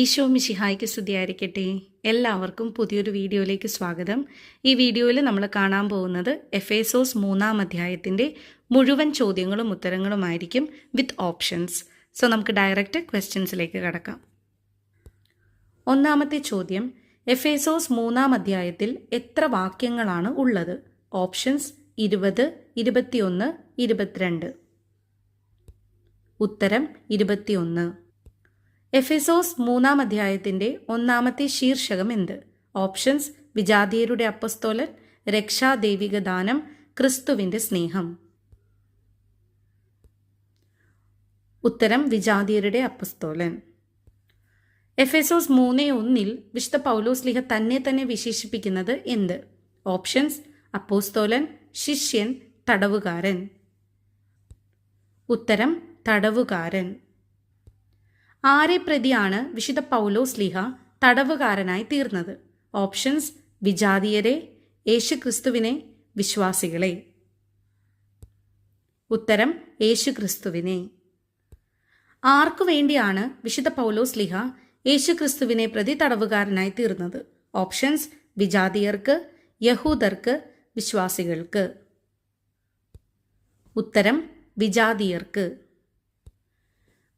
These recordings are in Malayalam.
ഈശോ മിശിഹായ്ക്ക് സ്തുതിയായിരിക്കട്ടെ. എല്ലാവർക്കും പുതിയൊരു വീഡിയോയിലേക്ക് സ്വാഗതം. ഈ വീഡിയോയിൽ നമ്മൾ കാണാൻ പോകുന്നത് എഫേസോസ് മൂന്നാം അധ്യായത്തിന്റെ മുഴുവൻ ചോദ്യങ്ങളും ഉത്തരങ്ങളുമായിരിക്കും വിത്ത് ഓപ്ഷൻസ്. സോ നമുക്ക് ഡയറക്റ്റ് ക്വസ്റ്റ്യൻസിലേക്ക് കടക്കാം. ഒന്നാമത്തെ ചോദ്യം എഫേസോസ് മൂന്നാം അധ്യായത്തിൽ എത്ര വാക്യങ്ങളാണ് ഉള്ളത്? ഓപ്ഷൻസ് ഇരുപത് ഇരുപത്തിയൊന്ന് ഇരുപത്തിരണ്ട്. ഉത്തരം ഇരുപത്തിയൊന്ന്. എഫെസോസ് മൂന്നാം അധ്യായത്തിന്റെ ഒന്നാമത്തെ ശീർഷകം എന്ത്? ഓപ്ഷൻസ് വിജാതീയരുടെ അപ്പസ്തോലൻ രക്ഷാദൈവിക ദാനം ക്രിസ്തുവിന്റെ സ്നേഹം. ഉത്തരം വിജാതീയരുടെ അപ്പസ്തോലൻ. എഫെസോസ് മൂന്ന് ഒന്നിൽ വിശുദ്ധ പൗലോസ് ലിഹ തന്നെ തന്നെ വിശേഷിപ്പിക്കുന്നത് എന്ത്? ഓപ്ഷൻസ് അപ്പോസ്തോലൻ ശിഷ്യൻ തടവുകാരൻ. ഉത്തരം തടവുകാരൻ. ആരെ പ്രതിയാണ് വിശുദ്ധ പൗലോസ് ലിഹ തടവുകാരനായി തീർന്നത്? ഓപ്ഷൻസ് വിജാതീയരെ യേശുക്രിസ്തുവിനെ വിശ്വാസികളെ. ഉത്തരം യേശുക്രിസ്തുവിനെ. ആർക്കു വേണ്ടിയാണ് വിശുദ്ധ പൗലോസ് ലിഹ യേശുക്രിസ്തുവിനെ പ്രതി തടവുകാരനായി തീർന്നത്? ഓപ്ഷൻസ് വിജാതിയർക്ക് യഹൂദർക്ക് വിശ്വാസികൾക്ക്. ഉത്തരം വിജാതീയർക്ക്.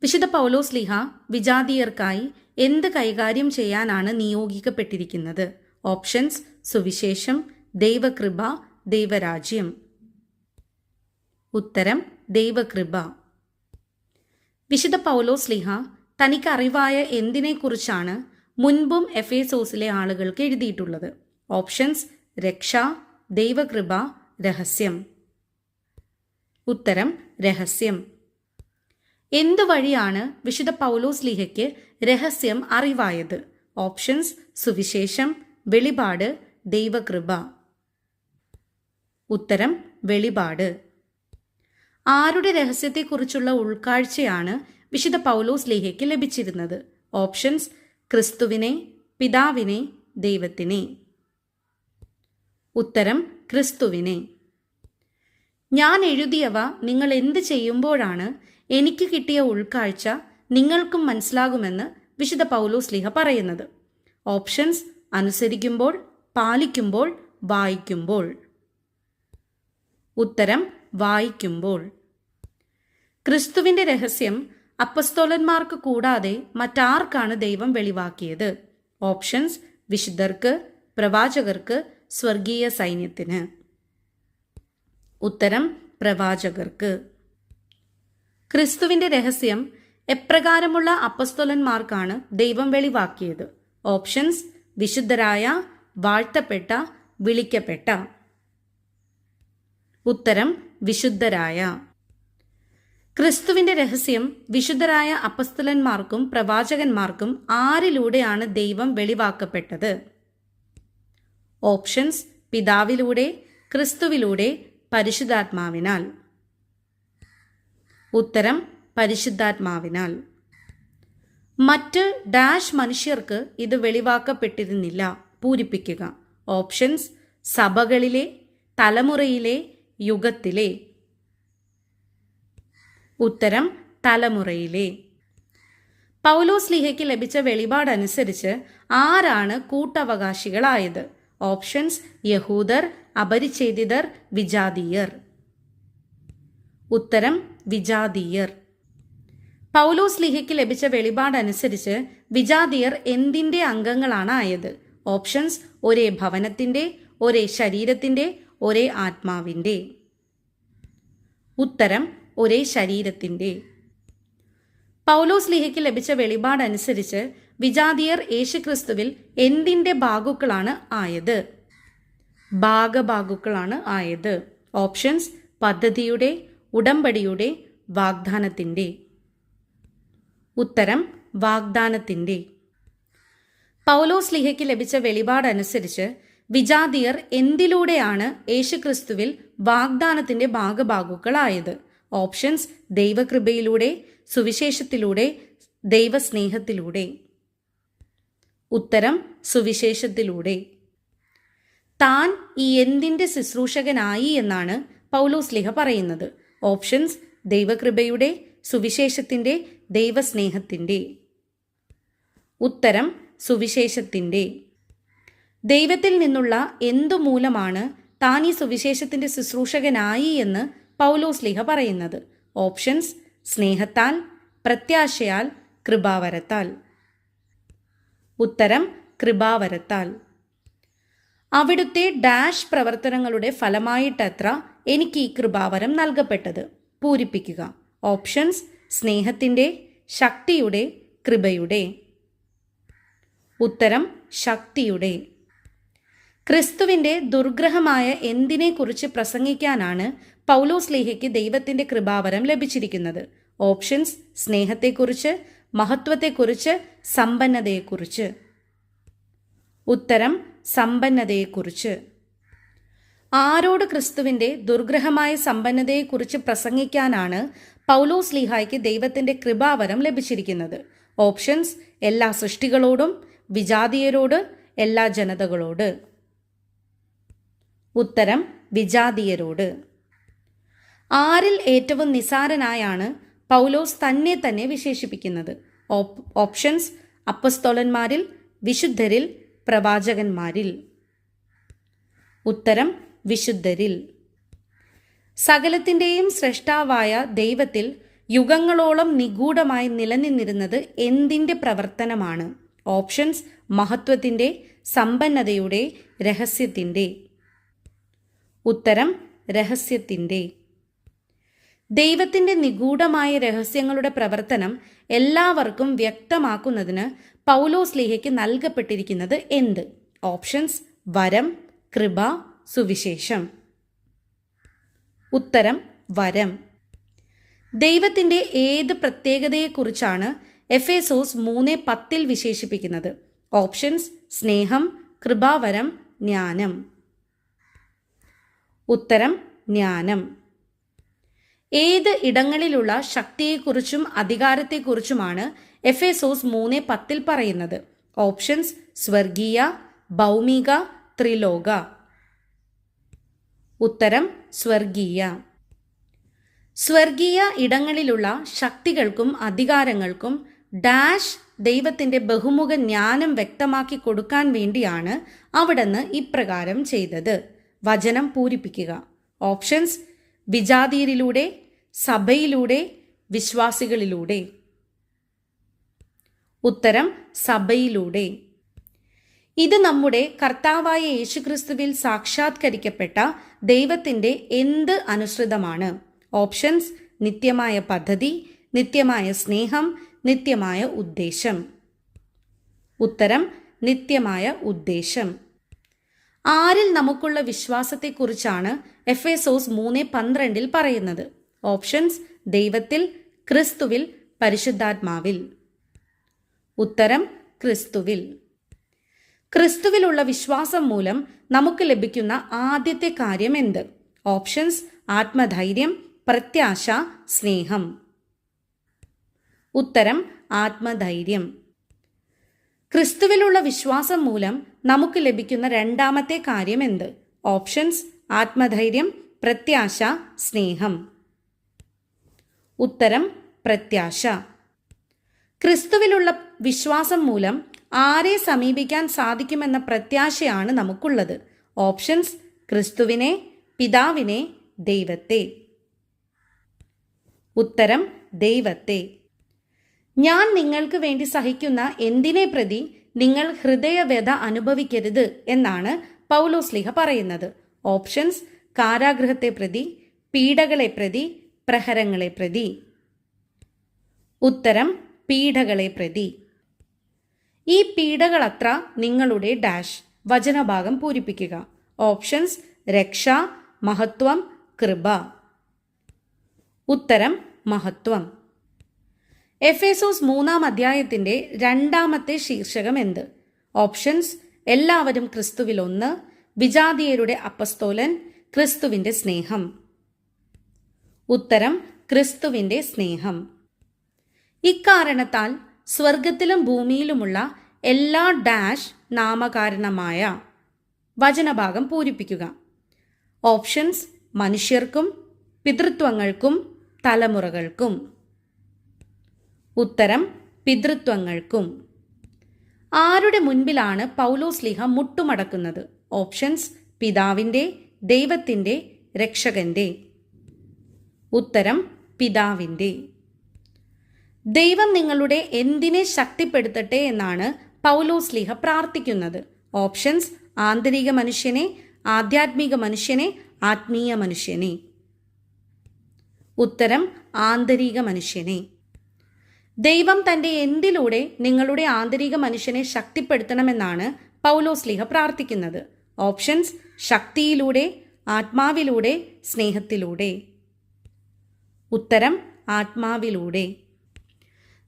വിശുദ്ധ പൗലോസ് ലിഹ വിജാതീയർക്കായി എന്ത് കൈകാര്യം ചെയ്യാനാണ് നിയോഗിക്കപ്പെട്ടിരിക്കുന്നത്? ഓപ്ഷൻസ് സുവിശേഷം ദൈവകൃപ ദൈവരാജ്യം. ഉത്തരം ദൈവകൃപ. വിശുദ്ധ പൗലോസ് ലിഹ തനിക്ക് അറിവായ എന്തിനെക്കുറിച്ചാണ് മുൻപും എഫേസോസിലെ ആളുകൾക്ക് എഴുതിയിട്ടുള്ളത്? ഓപ്ഷൻസ് രക്ഷ ദൈവകൃപ രഹസ്യം. ഉത്തരം രഹസ്യം. എന്തു വഴിയാണ് വിശുദ്ധ പൗലോസ് ലീഹയ്ക്ക് രഹസ്യം അറിവായത്? ഓപ്ഷൻസ് സുവിശേഷം വെളിപാട് ദൈവകൃപ. ഉത്തരം വെളിപാട്. ആരുടെ രഹസ്യത്തെക്കുറിച്ചുള്ള ഉൾക്കാഴ്ചയാണ് വിശുദ്ധ പൗലോസ് ലീഹയ്ക്ക് ലഭിച്ചിരുന്നത്? ഓപ്ഷൻസ് ക്രിസ്തുവിനെ പിതാവിനെ ദൈവത്തിനെ. ഉത്തരം ക്രിസ്തുവിനെ. ഞാൻ എഴുതിയവ നിങ്ങൾ എന്ത് ചെയ്യുമ്പോഴാണ് എനിക്ക് കിട്ടിയ ഉൾക്കാഴ്ച നിങ്ങൾക്കും മനസ്സിലാകുമെന്ന് വിശുദ്ധ പൗലോസ് ലിഹ പറയുന്നത്. ഓപ്ഷൻസ് അനുസരിക്കുമ്പോൾ പാലിക്കുമ്പോൾ വായിക്കുമ്പോൾ. ഉത്തരം വായിക്കുമ്പോൾ. ക്രിസ്തുവിന്റെ രഹസ്യം അപ്പസ്തോലന്മാർക്ക് കൂടാതെ മറ്റാർക്കാണ് ദൈവം വെളിവാക്കിയത്? ഓപ്ഷൻസ് വിശുദ്ധർക്ക് പ്രവാചകർക്ക് സ്വർഗീയ സൈന്യത്തിന്. ഉത്തരം പ്രവാചകർക്ക്. ക്രിസ്തുവിന്റെ രഹസ്യം എപ്രകാരമുള്ള അപ്പസ്തോലന്മാർക്കാണ് ദൈവം വെളിവാക്കിയത്. ഓപ്ഷൻസ് വിശുദ്ധരായ വാഴ്ത്തപ്പെട്ട വിളിക്കപ്പെട്ട. ഉത്തരം വിശുദ്ധരായ. ക്രിസ്തുവിന്റെ രഹസ്യം വിശുദ്ധരായ അപ്പസ്തലന്മാർക്കും പ്രവാചകന്മാർക്കും ആരിലൂടെയാണ് ദൈവം വെളിവാക്കപ്പെട്ടത്? ഓപ്ഷൻസ് പിതാവിലൂടെ ക്രിസ്തുവിലൂടെ പരിശുദ്ധാത്മാവിനാൽ. ഉത്തരം പരിശുദ്ധാത്മാവിനാൽ. മറ്റ് ഡാഷ് മനുഷ്യർക്ക് ഇത് വെളിവാക്കപ്പെട്ടിരുന്നില്ല. പൂരിപ്പിക്കുക. ഓപ്ഷൻസ് സഭകളിലെ തലമുറയിലെ യുഗത്തിലെ. ഉത്തരം തലമുറയിലെ. പൗലോസ് ലിഹയ്ക്ക് ലഭിച്ച വെളിപാടനുസരിച്ച് ആരാണ് കൂട്ടവകാശികളായത്? ഓപ്ഷൻസ് യഹൂദർ അപരിച്ഛേദിതർ വിജാതീയർ. ഉത്തരം വിജാതീയർ. പൗലോസ് ലിഹയ്ക്ക് ലഭിച്ച വെളിപാടനുസരിച്ച് വിജാതീയർ എന്തിന്റെ അംഗങ്ങളാണ് ആയത്? ഓപ്ഷൻസ് ഒരേ ഭവനത്തിന്റെ ഒരേ ശരീരത്തിന്റെ ഒരേ ആത്മാവിന്റെ ഉത്തരം ഒരേ ശരീരത്തിന്റെ പൗലോസ് ലിഹയ്ക്ക് ലഭിച്ച വെളിപാടനുസരിച്ച് വിജാതിയർ യേശുക്രിസ്തുവിൽ എന്തിന്റെ ഭാഗുക്കളാണ് ആയത്? ഭാഗഭാഗുക്കളാണ് ആയത്. ഓപ്ഷൻസ് പദ്ധതിയുടെ ഉടമ്പടിയുടെ വാഗ്ദാനത്തിന്റെ. ഉത്തരം വാഗ്ദാനത്തിന്റെ. പൗലോസ് ലിഹയ്ക്ക് ലഭിച്ച വെളിപാടനുസരിച്ച് വിജാതിയർ എന്തിലൂടെയാണ് യേശുക്രിസ്തുവിൽ വാഗ്ദാനത്തിന്റെ ഭാഗഭാഗുക്കളായത് ഓപ്ഷൻസ് ദൈവകൃപയിലൂടെ സുവിശേഷത്തിലൂടെ ദൈവസ്നേഹത്തിലൂടെ. ഉത്തരം സുവിശേഷത്തിലൂടെ. താൻ ഈ എന്തിന്റെ ശുശ്രൂഷകനായി എന്നാണ് പൗലോസ് ലിഹ പറയുന്നത്. ഓപ്ഷൻസ് ദൈവകൃപയുടെ സുവിശേഷത്തിന്റെ ദൈവസ്നേഹത്തിന്റെ ഉത്തരം സുവിശേഷത്തിന്റെ ദൈവത്തിൽ നിന്നുള്ള എന്തു മൂലമാണ് താൻ ഈ സുവിശേഷത്തിന്റെ ശുശ്രൂഷകനായി എന്ന് പൗലോസ് ലിഹ പറയുന്നത്? ഓപ്ഷൻസ് സ്നേഹത്താൽ പ്രത്യാശയാൽ കൃപാവരത്താൽ. ഉത്തരം കൃപാവരത്താൽ. അവിടുത്തെ ഡാഷ് പ്രവർത്തനങ്ങളുടെ ഫലമായിട്ടത്ര എനിക്ക് ഈ കൃപാവരം നൽകപ്പെട്ടത്. പൂരിപ്പിക്കുക. ഓപ്ഷൻസ് സ്നേഹത്തിന്റെ ശക്തിയുടെ കൃപയുടെ. ഉത്തരം ശക്തിയുടെ. ക്രിസ്തുവിന്റെ ദുർഗ്രഹമായ എന്തിനെക്കുറിച്ച് പ്രസംഗിക്കാനാണ് പൗലോസ് ലേഹയ്ക്ക് ദൈവത്തിന്റെ കൃപാവരം ലഭിച്ചിരിക്കുന്നത്. ഓപ്ഷൻസ് സ്നേഹത്തെക്കുറിച്ച് മഹത്വത്തെക്കുറിച്ച് സമ്പന്നതയെക്കുറിച്ച്. ഉത്തരം സമ്പന്നതയെക്കുറിച്ച്. ആരോട് ക്രിസ്തുവിന്റെ ദുർഗ്രഹമായ സമ്പന്നതയെക്കുറിച്ച് പ്രസംഗിക്കാനാണ് പൗലോസ് ലീഹായ്ക്ക് ദൈവത്തിന്റെ കൃപാവരം ലഭിച്ചിരിക്കുന്നത്. ഓപ്ഷൻസ് എല്ലാ സൃഷ്ടികളോടും വിജാതീയരോട് എല്ലാ ജനതകളോട്. ഉത്തരം വിജാതീയരോട്. ആരിൽ ഏറ്റവും നിസാരനായാണ് പൗലോസ് തന്നെ തന്നെ വിശേഷിപ്പിക്കുന്നത്. ഓപ്ഷൻസ് അപ്പസ്തോലന്മാരിൽ വിശുദ്ധരിൽ പ്രവാചകന്മാരിൽ. ഉത്തരം വിശുദ്ധരിൽ. സകലത്തിന്റെയും സൃഷ്ടാവായ ദൈവത്തിൽ യുഗങ്ങളോളം നിഗൂഢമായി നിലനിന്നിരുന്നത് എന്തിന്റെ പ്രവർത്തനമാണ്? ഓപ്ഷൻസ് മഹത്വത്തിന്റെ സമ്പന്നതയുടെ രഹസ്യത്തിന്റെ ഉത്തരം രഹസ്യത്തിന്റെ ദൈവത്തിന്റെ നിഗൂഢമായ രഹസ്യങ്ങളുടെ പ്രവർത്തനം എല്ലാവർക്കും വ്യക്തമാക്കുന്നതിന് പൗലോസ് ലേഹയ്ക്ക് നൽകപ്പെട്ടിരിക്കുന്നത് എന്ത്? ഓപ്ഷൻസ് വരം കൃപ സുവിശേഷം. ഉത്തരം വരം. ദൈവത്തിന്റെ ഏത് പ്രത്യേകതയെക്കുറിച്ചാണ് എഫ് എസോസ് മൂന്ന് പത്തിൽ വിശേഷിപ്പിക്കുന്നത്? ഓപ്ഷൻസ് സ്നേഹം കൃപാവരം ജ്ഞാനം. ഉത്തരം ജ്ഞാനം. ഏത് ഇടങ്ങളിലുള്ള ശക്തിയെക്കുറിച്ചും അധികാരത്തെക്കുറിച്ചുമാണ് എഫ് എസോസ് മൂന്ന് പത്തിൽ പറയുന്നത്? ഓപ്ഷൻസ് സ്വർഗീയ ഭൗമിക ത്രിലോക. ഉത്തരം സ്വർഗീയ. സ്വർഗീയ ഇടങ്ങളിലുള്ള ശക്തികൾക്കും അധികാരങ്ങൾക്കും ഡാഷ് ദൈവത്തിന്റെ ബഹുമുഖ ജ്ഞാനം വ്യക്തമാക്കി കൊടുക്കാൻ വേണ്ടിയാണ് അവിടുന്ന് ഇപ്രകാരം ചെയ്തത്. വചനം പൂരിപ്പിക്കുക. ഓപ്ഷൻസ് വിജാതീയരിലൂടെ സഭയിലൂടെ വിശ്വാസികളിലൂടെ. ഉത്തരം സഭയിലൂടെ. ഇത് നമ്മുടെ കർത്താവായ യേശുക്രിസ്തുവിൽ സാക്ഷാത്കരിക്കപ്പെട്ട ദൈവത്തിന്റെ എന്ത് അനുസൃതമാണ്? ഓപ്ഷൻസ് നിത്യമായ പദ്ധതി നിത്യമായ സ്നേഹം നിത്യമായ ഉദ്ദേശം. ഉത്തരം നിത്യമായ ഉദ്ദേശം. ആരിൽ നമുക്കുള്ള വിശ്വാസത്തെക്കുറിച്ചാണ് എഫ് എസോസ് മൂന്ന് പന്ത്രണ്ടിൽ പറയുന്നത്. ഓപ്ഷൻസ് ദൈവത്തിൽ ക്രിസ്തുവിൽ പരിശുദ്ധാത്മാവിൽ. ഉത്തരം ക്രിസ്തുവിൽ. ക്രിസ്തുവിലുള്ള വിശ്വാസം മൂലം നമുക്ക് ലഭിക്കുന്ന ആദ്യത്തെ കാര്യം എന്ത്? ഓപ്ഷൻസ് ആത്മധൈര്യം പ്രത്യാശ സ്നേഹം. ഉത്തരം ആത്മധൈര്യം. ക്രിസ്തുവിലുള്ള വിശ്വാസം മൂലം നമുക്ക് ലഭിക്കുന്ന രണ്ടാമത്തെ കാര്യം എന്ത്? ഓപ്ഷൻസ് ആത്മധൈര്യം പ്രത്യാശ സ്നേഹം. ഉത്തരം പ്രത്യാശ. ക്രിസ്തുവിലുള്ള വിശ്വാസം മൂലം ആരെ സമീപിക്കാൻ സാധിക്കുമെന്ന പ്രത്യാശയാണ് നമുക്കുള്ളത്. ഓപ്ഷൻസ് ക്രിസ്തുവിനെ പിതാവിനെ ദൈവത്തെ. ഉത്തരം ദൈവത്തെ. ഞാൻ നിങ്ങൾക്ക് വേണ്ടി സഹിക്കുന്ന എന്തിനെ പ്രതി നിങ്ങൾ ഹൃദയവ്യത അനുഭവിക്കരുത് എന്നാണ് പൗലോസ്ലിഹ പറയുന്നത്. ഓപ്ഷൻസ് കാരാഗ്രഹത്തെ പ്രതി പീഡകളെ പ്രതി പ്രഹരങ്ങളെ പ്രതി. ഉത്തരം പീഡകളെ പ്രതി. ഈ പീഡകളത്ര നിങ്ങളുടെ ഡാഷ്. വചനഭാഗം പൂരിപ്പിക്കുക. ഓപ്ഷൻസ് രക്ഷ മഹത്വം കൃപ. ഉത്തരം മഹത്വം. എഫേസോസ് മൂന്നാം അധ്യായത്തിന്റെ രണ്ടാമത്തെ ശീർഷകം എന്ത്? ഓപ്ഷൻസ് എല്ലാവരും ക്രിസ്തുവിൽ ഒന്ന് വിജാതീയരുടെ അപ്പസ്തോലൻ ക്രിസ്തുവിന്റെ സ്നേഹം. ഉത്തരം ക്രിസ്തുവിന്റെ സ്നേഹം. ഇക്കാരണത്താൽ സ്വർഗത്തിലും ഭൂമിയിലുമുള്ള എല്ലാ ഡാഷ് നാമകാരണമായ വചനഭാഗം പൂരിപ്പിക്കുക. ഓപ്ഷൻസ് മനുഷ്യർക്കും പിതൃത്വങ്ങൾക്കും തലമുറകൾക്കും. ഉത്തരം പിതൃത്വങ്ങൾക്കും. ആരുടെ മുൻപിലാണ് പൗലോസ് ലിഹ മുട്ടുമടക്കുന്നത്? ഓപ്ഷൻസ് പിതാവിന്റെ ദൈവത്തിന്റെ രക്ഷകന്റെ. ഉത്തരം പിതാവിന്റെ. ദൈവം നിങ്ങളുടെ എന്തിനെ ശക്തിപ്പെടുത്തട്ടെ എന്നാണ് പൗലോസ് ലീഹ പ്രാർത്ഥിക്കുന്നത്. ഓപ്ഷൻസ് ആന്തരിക മനുഷ്യനെ ആധ്യാത്മിക മനുഷ്യനെ ആത്മീയ മനുഷ്യനെ. ഉത്തരം ആന്തരിക മനുഷ്യനെ. ദൈവം തന്റെ എന്തിലൂടെ നിങ്ങളുടെ ആന്തരിക മനുഷ്യനെ ശക്തിപ്പെടുത്തണമെന്നാണ് പൗലോസ് ലീഹ പ്രാർത്ഥിക്കുന്നത്. ഓപ്ഷൻസ് ശക്തിയിലൂടെ ആത്മാവിലൂടെ സ്നേഹത്തിലൂടെ. ഉത്തരം ആത്മാവിലൂടെ.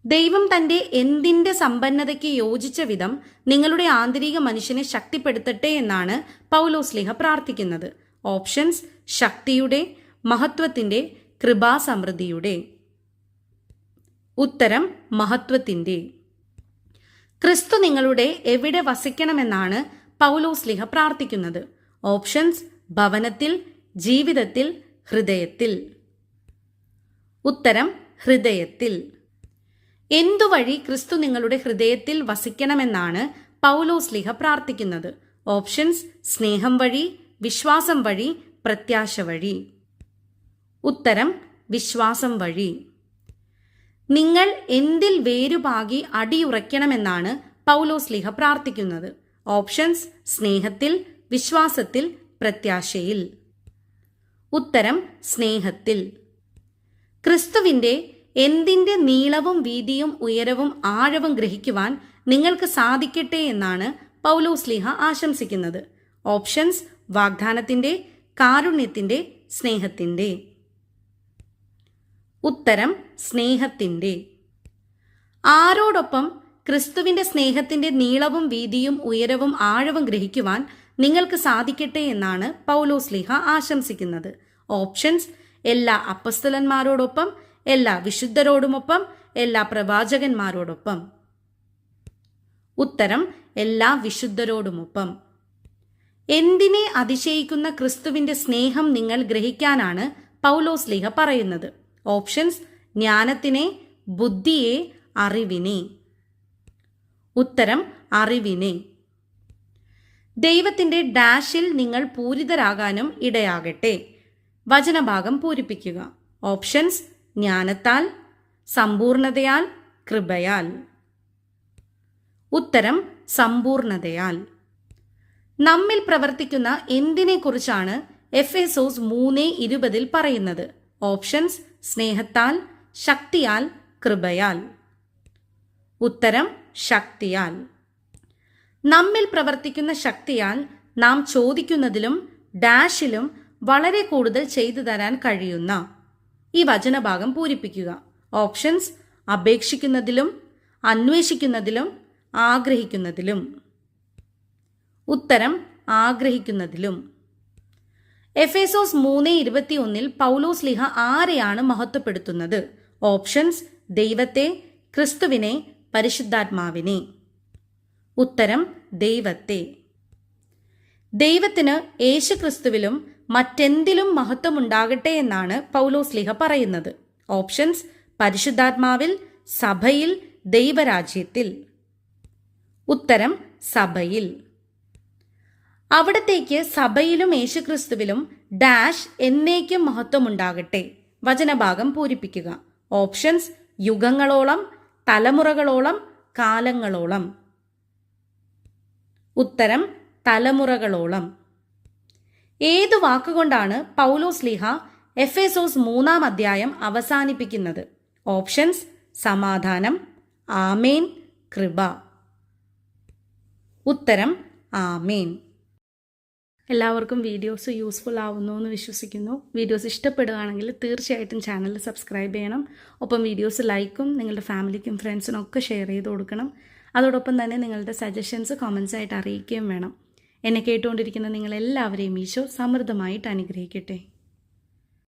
ദൈവം തന്റെ എന്തിന്റെ സമ്പന്നതയ്ക്ക് യോജിച്ച വിധം നിങ്ങളുടെ ആന്തരിക മനുഷ്യനെ ശക്തിപ്പെടുത്തട്ടെ എന്നാണ് പൗലോസ് ലിഹ പ്രാർത്ഥിക്കുന്നത്. ഓപ്ഷൻസ് ശക്തിയുടെ മഹത്വത്തിന്റെ കൃപാസമൃദ്ധിയുടെ. ഉത്തരം മഹത്വത്തിന്റെ ക്രിസ്തു നിങ്ങളുടെ എവിടെ വസിക്കണമെന്നാണ് പൗലോസ് ലിഹ പ്രാർത്ഥിക്കുന്നത്. ഓപ്ഷൻസ് ഭവനത്തിൽ ജീവിതത്തിൽ ഹൃദയത്തിൽ. ഉത്തരം ഹൃദയത്തിൽ. എന്തുവഴി ക്രിസ്തു നിങ്ങളുടെ ഹൃദയത്തിൽ വസിക്കണമെന്നാണ് പൗലോസ് ലിഹ പ്രാർത്ഥിക്കുന്നത്? ഓപ്ഷൻസ് സ്നേഹം വഴി വിശ്വാസം വഴി പ്രത്യാശ വഴി. ഉത്തരം വിശ്വാസം വഴി. നിങ്ങൾ എന്തിൽ വേരുപാകി അടിയുറയ്ക്കണമെന്നാണ് പൗലോസ് ലിഹ പ്രാർത്ഥിക്കുന്നത്? ഓപ്ഷൻസ് സ്നേഹത്തിൽ വിശ്വാസത്തിൽ പ്രത്യാശയിൽ. ഉത്തരം സ്നേഹത്തിൽ. ക്രിസ്തുവിന്റെ എന്തിന്റെ നീളവും വീതിയും ഉയരവും ആഴവും ഗ്രഹിക്കുവാൻ നിങ്ങൾക്ക് സാധിക്കട്ടെ എന്നാണ് പൗലോസ് ലിഹ ആശംസിക്കുന്നത്. ഓപ്ഷൻസ് വാഗ്ദാനത്തിന്റെ കാരുണ്യത്തിന്റെ സ്നേഹത്തിന്റെ ഉത്തരം സ്നേഹത്തിന്റെ ആരോടൊപ്പം ക്രിസ്തുവിന്റെ സ്നേഹത്തിന്റെ നീളവും വീതിയും ഉയരവും ആഴവും ഗ്രഹിക്കുവാൻ നിങ്ങൾക്ക് സാധിക്കട്ടെ എന്നാണ് പൗലോസ് ലിഹ ആശംസിക്കുന്നത്. ഓപ്ഷൻസ് എല്ലാ അപ്പസ്തലന്മാരോടൊപ്പം എല്ലാ വിശുദ്ധരോടുമൊപ്പം എല്ലാ പ്രവാചകന്മാരോടൊപ്പം. ഉത്തരം എല്ലാ വിശുദ്ധരോടുമൊപ്പം. എന്തിനെ അതിശയിക്കുന്ന ക്രിസ്തുവിന്റെ സ്നേഹം നിങ്ങൾ ഗ്രഹിക്കാനാണ് പൗലോസ് ലിഹ പറയുന്നത്. ഓപ്ഷൻസ് ജ്ഞാനത്തിനെ ബുദ്ധിയെ അറിവിനെ. ഉത്തരം അറിവിനെ. ദൈവത്തിന്റെ ഡാഷിൽ നിങ്ങൾ പൂരിതരാകാനും ഇടയാകട്ടെ. വചനഭാഗം പൂരിപ്പിക്കുക. ഓപ്ഷൻസ് ജ്ഞാനത്താൽ സമ്പൂർണതയാൽ കൃപയാൽ. ഉത്തരം സമ്പൂർണതയാൽ. നമ്മിൽ പ്രവർത്തിക്കുന്ന എന്തിനെക്കുറിച്ചാണ് എഫ് എസോസ് മൂന്ന് ഇരുപതിൽ പറയുന്നത്? ഓപ്ഷൻസ് സ്നേഹത്താൽ ശക്തിയാൽ കൃപയാൽ. ഉത്തരം ശക്തിയാൽ. നമ്മിൽ പ്രവർത്തിക്കുന്ന ശക്തിയാൽ നാം ചോദിക്കുന്നതിലും ഡാഷിലും വളരെ കൂടുതൽ ചെയ്തു തരാൻ കഴിയുന്ന ഈ വചനഭാഗം പൂരിപ്പിക്കുക. ഓപ്ഷൻസ് അപേക്ഷിക്കുന്നതിലും അന്വേഷിക്കുന്നതിലും ആഗ്രഹിക്കുന്നതിലും. ഉത്തരം ആഗ്രഹിക്കുന്നതിലും. എഫേസോസ് മൂന്ന് ഇരുപത്തിയൊന്നിൽ പൗലോസ് ലിഹ ആരെയാണ് മഹത്വപ്പെടുത്തുന്നത്? ഓപ്ഷൻസ് ദൈവത്തെ ക്രിസ്തുവിനെ പരിശുദ്ധാത്മാവിനെ. ഉത്തരം ദൈവത്തെ. ദൈവത്തിന് യേശുക്രിസ്തുവിലും മറ്റെന്തിലും മഹത്വമുണ്ടാകട്ടെ എന്നാണ് പൗലോസ് ലിഹ പറയുന്നത്. ഓപ്ഷൻസ് പരിശുദ്ധാത്മാവിൽ സഭയിൽ ദൈവരാജ്യത്തിൽ. ഉത്തരം സഭയിൽ. അവിടത്തേക്ക് സഭയിലും യേശുക്രിസ്തുവിലും ഡാഷ് എന്നേക്കും മഹത്വമുണ്ടാകട്ടെ. വചനഭാഗം പൂരിപ്പിക്കുക. ഓപ്ഷൻസ് യുഗങ്ങളോളം തലമുറകളോളം കാലങ്ങളോളം. ഉത്തരം തലമുറകളോളം. ഏതു വാക്കുകൊണ്ടാണ് പൗലോസ് ലിഹ എസോസ് മൂന്നാം അധ്യായം അവസാനിപ്പിക്കുന്നത്? ഓപ്ഷൻസ് സമാധാനം ആമേൻ കൃപ. ഉത്തരം ആമേൻ. എല്ലാവർക്കും വീഡിയോസ് യൂസ്ഫുൾ ആവുന്നു എന്ന് വിശ്വസിക്കുന്നു. വീഡിയോസ് ഇഷ്ടപ്പെടുകയാണെങ്കിൽ തീർച്ചയായിട്ടും ചാനൽ സബ്സ്ക്രൈബ് ചെയ്യണം. ഒപ്പം വീഡിയോസ് ലൈക്കും നിങ്ങളുടെ ഫാമിലിക്കും ഫ്രണ്ട്സിനും ഒക്കെ ഷെയർ ചെയ്ത് കൊടുക്കണം. അതോടൊപ്പം തന്നെ നിങ്ങളുടെ സജഷൻസ് കമൻസ് ആയിട്ട് അറിയിക്കുകയും വേണം. എന്നെ കേട്ടുകൊണ്ടിരിക്കുന്ന നിങ്ങളെല്ലാവരെയും ഈശോ സമൃദ്ധമായിട്ട് അനുഗ്രഹിക്കട്ടെ.